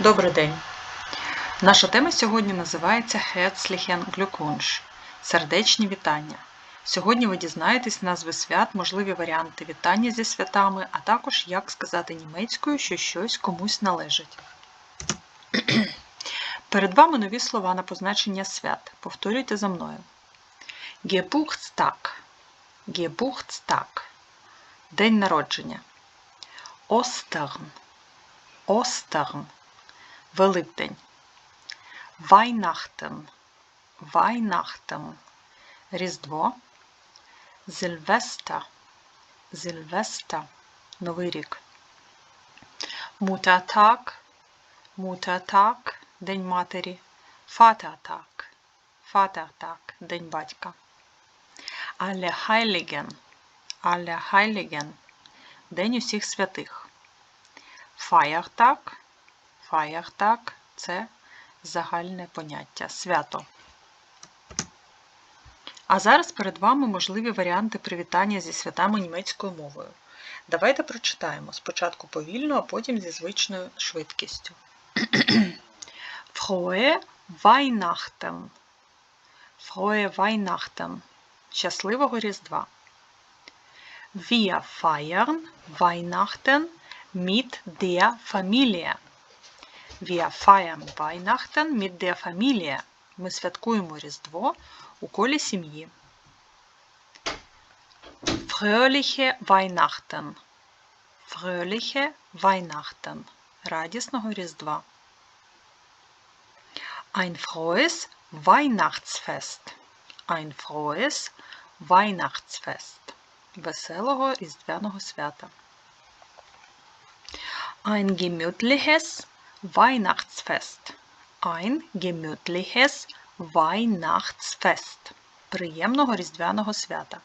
Добрий день! Наша тема сьогодні називається Herzlichen Glückwunsch – сердечні вітання. Сьогодні ви дізнаєтесь назви свят, можливі варіанти вітання зі святами, а також як сказати німецькою, що щось комусь належить. Перед вами нові слова на позначення свят. Повторюйте за мною. Geburtstag Geburtstag День народження. Ostern Остern Великдень. Weihnachten Weihnachten Різдво. Сильвестр Сильвестр Новий рік. Muttertag Muttertag День матері. Vatertag Vatertag День батька. Allerheiligen Allerheiligen День усіх святих. Feiertag Feiertag – це загальне поняття свято. А зараз перед вами можливі варіанти привітання зі святами німецькою мовою. Давайте прочитаємо спочатку повільно, а потім зі звичною швидкістю. Frohe Weihnachten. Frohe Weihnachten. Щасливого Різдва. Wir feiern Weihnachten mit der Familie. Wir feiern Weihnachten mit der Familie. Ми святкуємо Різдво у колі сім'ї. Fröhliche Weihnachten. Fröhliche Weihnachten. Радісного Різдва. Ein frohes Weihnachtsfest. Ein frohes Weihnachtsfest. Веселого Різдвяного свята. Ein gemütliches Weihnachtsfest. Ein gemütliches Weihnachtsfest. Приємного Різдвяного свята.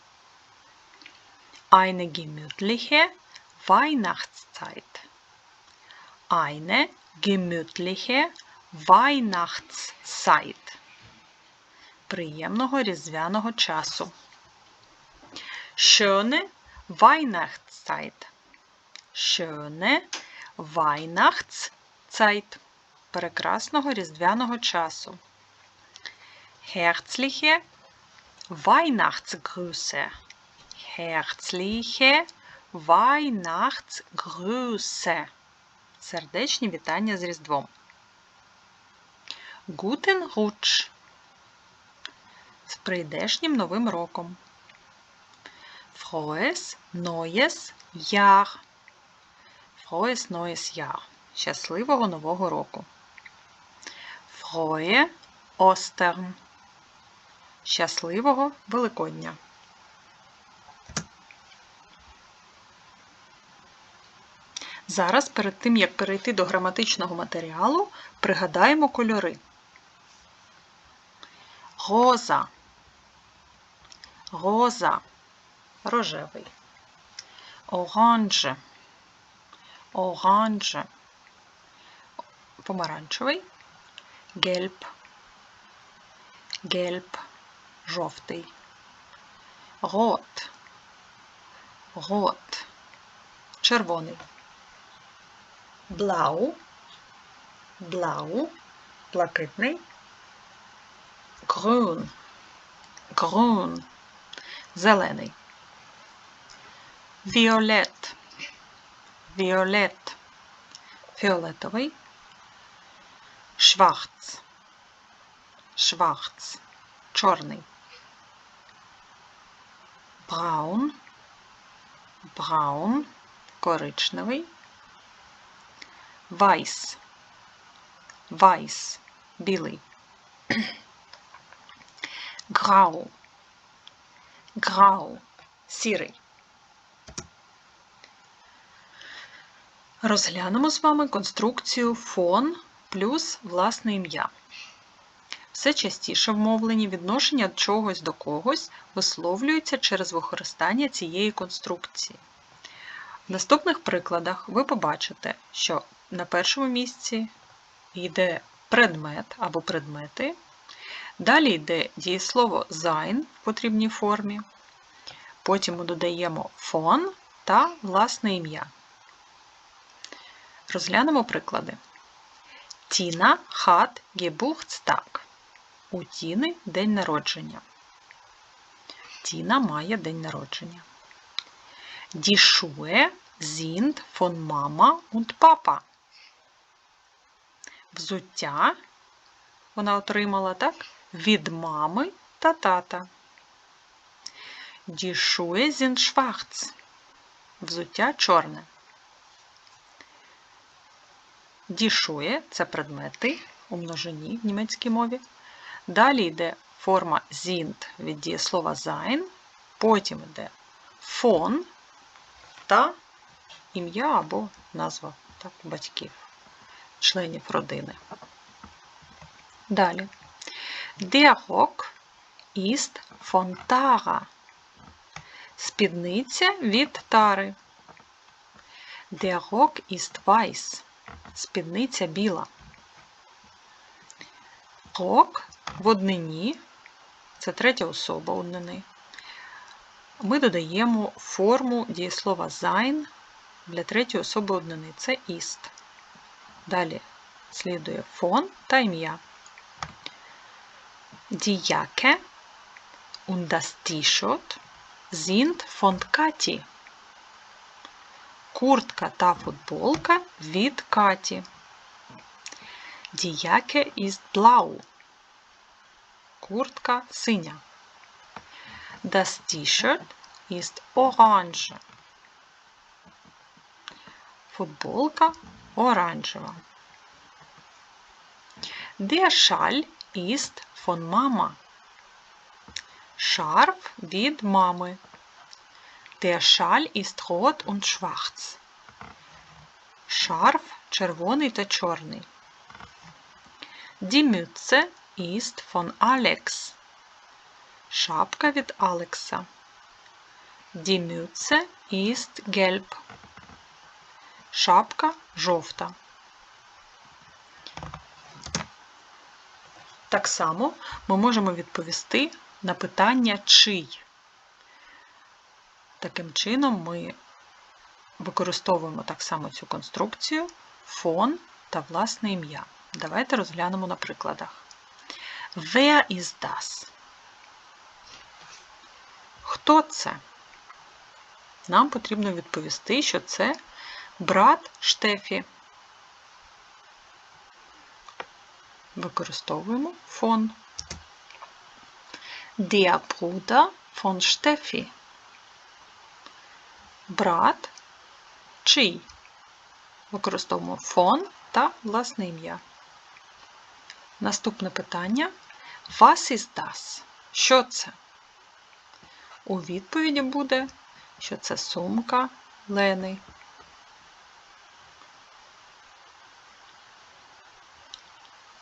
Eine gemütliche Weihnachtszeit. Eine gemütliche Weihnachtszeit. Приємного різдвяного часу. Schöne Weihnachtszeit. Schöne Weihnachtszeit. Прекрасного різдвяного часу. Herzliche Weihnachtsgrüße. Herzliche Weihnachtsgrüße. Сердечні вітання з Різдвом. Rutsch. З прийдешнім новим роком. Jahr. Frohes neues Jahr. Щасливого Нового року. Frohe Ostern. Щасливого Великодня. Зараз, перед тим, як перейти до граматичного матеріалу, пригадаємо кольори. Роза. Роза. Рожевий. Оранже. Оранже. Помаранчевий. Гельб. Гельб. Жовтий. Рот. Рот. Червоний. Блау. Блау. Блакитний. Grün. Grün. Зелений. Віолет. Віолет. Фіолетовий. Schwarz. Schwarz. Чорний. Braun. Braun. Коричневий. Weiß. Weiß. Білий. Grau. Grau. Сірий. Розглянемо з вами конструкцію фон плюс власне ім'я. Все частіше в мовленні відношення чогось до когось висловлюється через використання цієї конструкції. В наступних прикладах ви побачите, що на першому місці йде предмет або предмети, далі йде дієслово sein в потрібній формі, потім ми додаємо фон та власне ім'я. Розглянемо приклади. Тіна hat Geburtstag. У Тіни день народження. Тіна має день народження. Die Schuhe sind Mama und Papa. Взуття вона отримала так від мами та тата. Die Schuhe sind. Взуття чорне. Schuhe – це предмети у множині в німецькій мові. Далі йде форма sind від дієслова sein, потім йде von та ім'я або назва так, батьків, членів родини. Далі. Der Rock ist von. Спідниця від тари. Der Rock ist. Спідниця біла. Rock в однині, це третя особа однини. Ми додаємо форму дієслова sein для третьої особи однини. Це ist. Далі слідує фон та ім'я. Die Jacke und das T-Shirt sind von Kaті. Куртка та футболка від Каті. Jacke ist blau. Куртка синя. Das T-Shirt ist orange. Футболка оранжева. Der Schal ist von Mama. Шарф від мами. Der Schal ist rot und schwarz. Шарф червоний та чорний. Die Mütze ist von Alex. Шапка від Алекса. Die Mütze ist gelb. Шапка жовта. Так само ми можемо відповісти на питання чий. Таким чином ми використовуємо так само цю конструкцію, фон та власне ім'я. Давайте розглянемо на прикладах. Wer is das? Хто це? Нам потрібно відповісти, що це брат Штефі. Використовуємо фон. Der Bruder von Steffi. Брат чий? Використовуємо фон та власне ім'я. Наступне питання. Was ist das? Що це? У відповіді буде, що це сумка Лени.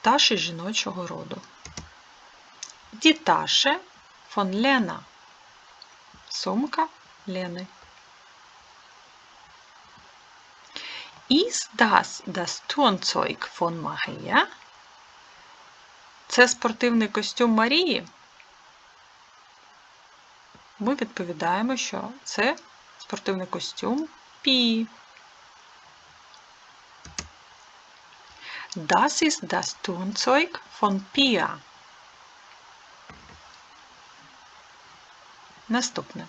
Таші жіночого роду. Tasche von Lena. Сумка Лени. Ist das das Turnzeug von Maria? Це спортивний костюм Марії? Ми відповідаємо, що це спортивний костюм Пі. Das ist das Turnzeug von Pia. Наступне.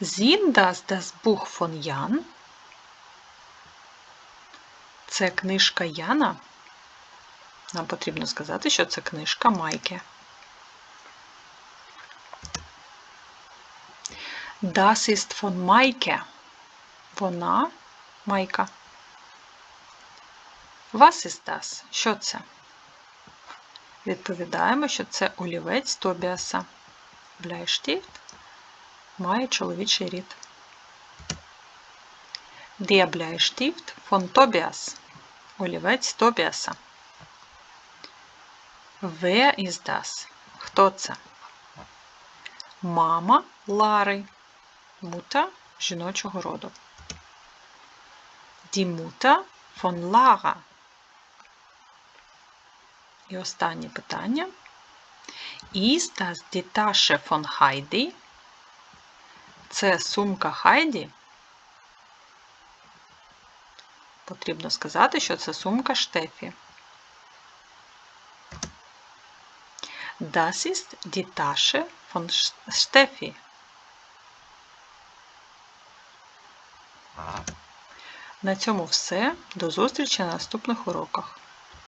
Sind das das Buch von Jan? Це книжка Яна. Нам потрібно сказати, що це книжка Майки. Das ist von Майке. Вона Майка. Was ist das? Що це? Відповідаємо, що це олівець Тобіаса. Bleistift має чоловічий рід. Der Bleistift von Tobias. Олівець Тобіаса. Wer ist das? Хто це? Мама Лари. Мута жіночого роду. Die Mutter von Lara. І останнє питання. Ist das die Tasche von Heidi? Це сумка Хайді. Потрібно сказати, що це сумка Штефі. Das ist die Tasche von Steffi. На цьому все. До зустрічі на наступних уроках.